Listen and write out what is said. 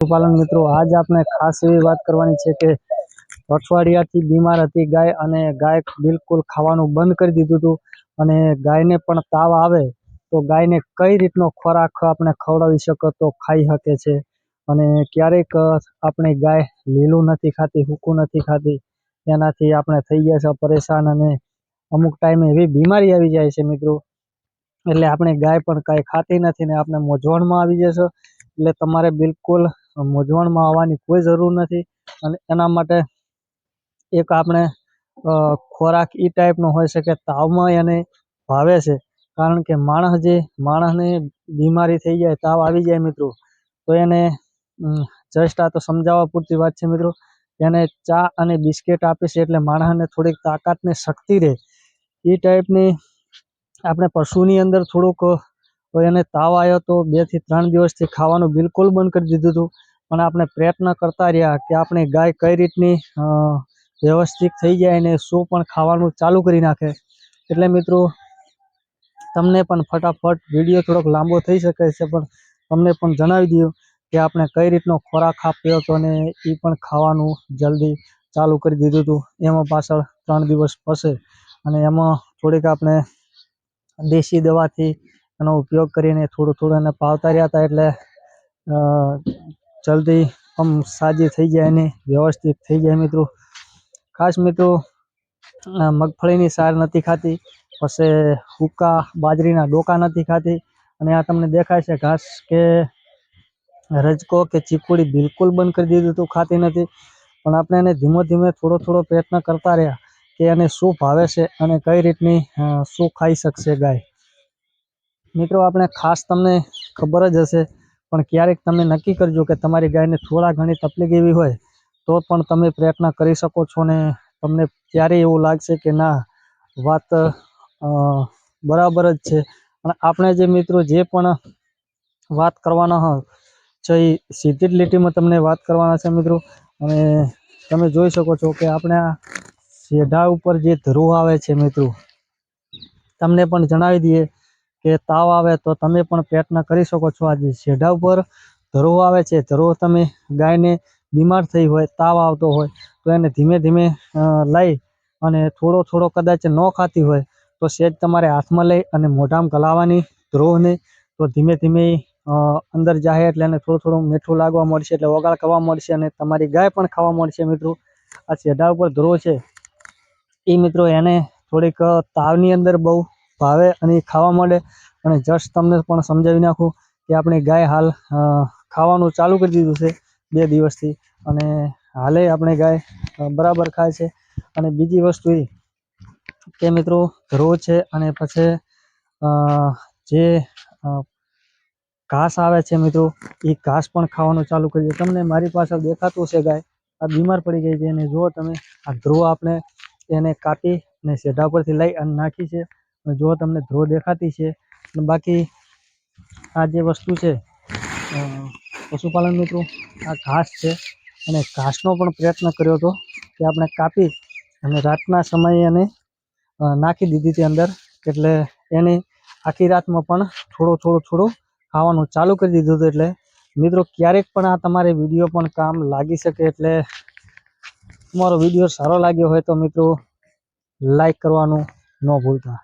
પશુપાલન મિત્રો, આજ આપણે ખાસ એવી વાત કરવાની છે કે અઠવાડિયાથી બીમાર હતી ગાય અને ગાય બિલકુલ ખાવાનું બંધ કરી દીધું હતું અને ગાયને પણ તાવ આવે તો ગાયને કઈ રીતનો ખોરાક આપણે ખવડાવી શકો તો ખાઈ શકે છે અને ક્યારેક આપણે ગાય લીલું નથી ખાતી, હૂકું નથી ખાતી, એનાથી આપણે થઈ ગયા છે પરેશાન અને અમુક ટાઈમે એવી બીમારી આવી જાય છે મિત્રો. એટલે આપણે ગાય પણ કાંઈ ખાતી નથી ને આપણે મોજવણમાં આવી જશે. એટલે તમારે બિલકુલ મૂંઝવણમાં આવવાની કોઈ જરૂર નથી અને એના માટે એક આપણે ખોરાક એ ટાઈપનો હોય છે કે તાવમાં એને ભાવે છે. કારણ કે માણસ જે, માણસને બીમારી થઈ જાય, તાવ આવી જાય મિત્રો, તો એને જસ્ટ આ તો સમજાવવા પૂરતી વાત છે મિત્રો, એને ચા અને બિસ્કેટ આપે છે એટલે માણસને થોડીક તાકાતને શક્તિ રહે. એ ટાઈપની આપણે પશુની અંદર થોડુંક એને તાવ આવ્યો તો બેથી ત્રણ દિવસથી ખાવાનું બિલકુલ બંધ કરી દીધું હતું. પણ આપણે પ્રયત્ન કરતા રહ્યા કે આપણે ગાય કઈ રીતની વ્યવસ્થિત થઈ જાય અને શું પણ ખાવાનું ચાલુ કરી નાખે. એટલે મિત્રો, તમને પણ ફટાફટ વીડિયો થોડોક લાંબો થઈ શકે છે, પણ તમને પણ જણાવી દઉં કે આપણે કઈ રીતનો ખોરાક આપ્યો હતો અને એ પણ ખાવાનું જલ્દી ચાલુ કરી દીધું હતું. એમાં પાછળ ત્રણ દિવસ પછી અને એમાં થોડીક આપણે દેશી દવાથી એનો ઉપયોગ કરીને થોડું થોડું એને પાવતા રહ્યા હતા એટલે જલ્દી આમ સાજી થઈ જાય અને વ્યવસ્થિત થઈ જાય મિત્રો. ખાસ મિત્રો મગફળીની સાર નથી ખાતી, પછી હુક્કા બાજરીના ડોકા નથી ખાતી અને આ તમને દેખાય છે ઘાસ કે રજકો કે ચીકુડી બિલકુલ બંધ કરી દીધું હતું ખાતી નથી. પણ આપણે એને ધીમે ધીમે થોડો થોડો પ્રયત્ન કરતા રહ્યા કે એને શું ભાવે છે અને કઈ રીતની શું ખાઈ શકશે ગાય. મિત્રો, આપણે ખાસ તમને ખબર જ હશે પણ ક્યારેક તમે નક્કી કરજો કે તમારી ગાયને થોડા ઘણી તકલીફ એવી હોય, તો પણ તમે પ્રયત્ન કરી શકો છો ને તમને ત્યારે એવું લાગશે કે ના, વાત બરાબર જ છે. અને આપણે જે મિત્રો જે પણ વાત કરવાના હોય છે એ સીધી જ લીટીમાં તમને વાત કરવાના છે મિત્રો. અને તમે જોઈ શકો છો કે આપણે આ શેઢા ઉપર જે ધ્રુવ આવે છે મિત્રો, તમને પણ જણાવી દઈએ કે તાવ આવે તો તમે પણ પ્રયત્ન કરી શકો છો. આજે શેઢા ઉપર ધરો આવે છે, ધરો તમે ગાયને બીમાર થઈ હોય, તાવ આવતો હોય, તો એને ધીમે ધીમે લઈ અને થોડો થોડો કદાચ ન ખાતી હોય તો શેજ તમારે હાથમાં લઈ અને મોઢામાં ગલાવવાની ધ્રોવને તો ધીમે ધીમે અંદર જાય એટલે એને થોડું થોડું મીઠું લાગવા મળશે એટલે ઓગાળ કરવા મળશે અને તમારી ગાય પણ ખાવા મળશે મિત્રો. આ શેઢા ઉપર ધ્રો છે. એ મિત્રો એને થોડીક તાવની અંદર બહુ ભાવે અને એ ખાવા માંડે. અને જસ્ટ તમને પણ સમજાવી નાખું કે આપણે ગાય હાલ ખાવાનું ચાલુ કરી દીધું છે બે દિવસથી. અને હાલે આપણે ગાય બરાબર ખાય છે. અને બીજી વસ્તુ એ કે મિત્રો ધ્રો છે અને પછી જે ઘાસ આવે છે મિત્રો, એ ઘાસ પણ ખાવાનું ચાલુ કરી તમને મારી પાછળ દેખાતું છે ગાય, આ બીમાર પડી ગઈ છે. અને જુઓ તમે, આ ધ્રુવ આપણે એને કાપી અને સેઢા પરથી લઈ અને નાખી છે. જુઓ તમને ધ્રો દેખાતી છે, અને બાકી આ જે વસ્તુ છે પશુપાલન મિત્રો, આ ઘાસ છે. અને ઘાસનો પણ પ્રયત્ન કર્યો હતો કે આપણે કાપી અને રાતના સમયે એને નાખી દીધી હતી અંદર. એટલે એને આખી રાતમાં પણ થોડો થોડો, થોડું ખાવાનું ચાલુ કરી દીધું હતું. એટલે મિત્રો, ક્યારેક પણ આ તમારે વીડિયો પણ કામ લાગી શકે એટલે તમારો વીડિયો સારો લાગ્યો હોય તો મિત્રો, લાઈક કરવાનું ન ભૂલતા.